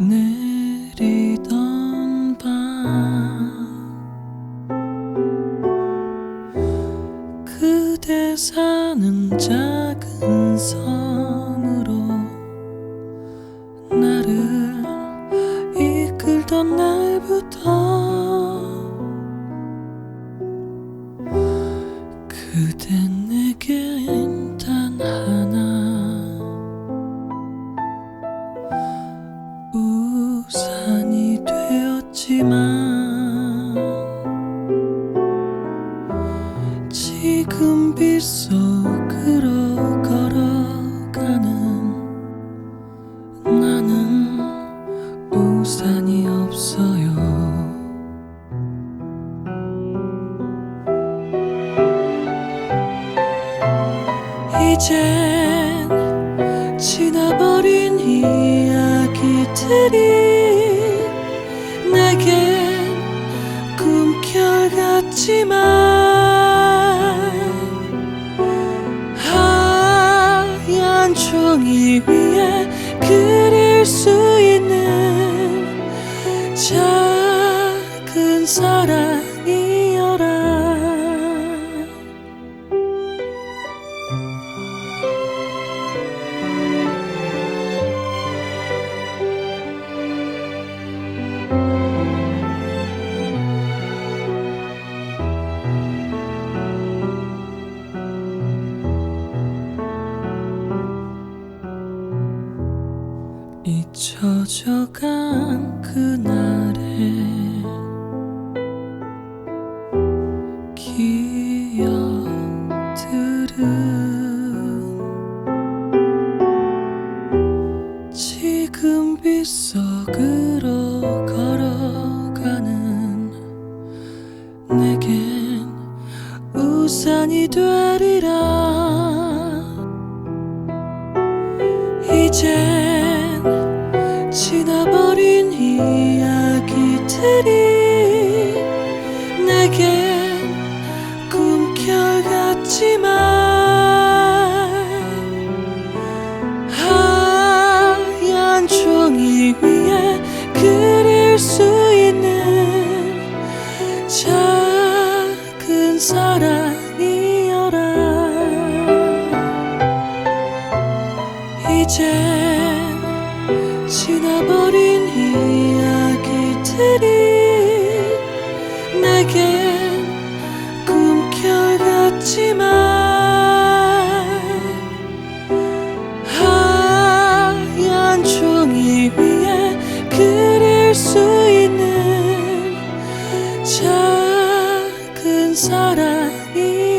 느리던 밤 그대 사는 작은 섬으로 나를 이끌던 날부터 그대 내겐 금빛 속으로 걸어가는 나는 우산이 없어요. 이젠 지나버린 이야기들이 내게 꿈결 같지만 종이 위에 그릴 수 있는 작은 사랑 잊혀져간 그날의 기억들은 지금 빗속으로 걸어가는 내겐 우산이 되리라. 이젠 지나버린 이야기들이 내겐 꿈결 같지만 하얀 종이 위에 그릴 수 있는 작은 사랑이여라. 이젠 지나버린 이야기들이 내게 꿈결 같지만 하얀 종이 위에 그릴 수 있는 작은 사랑이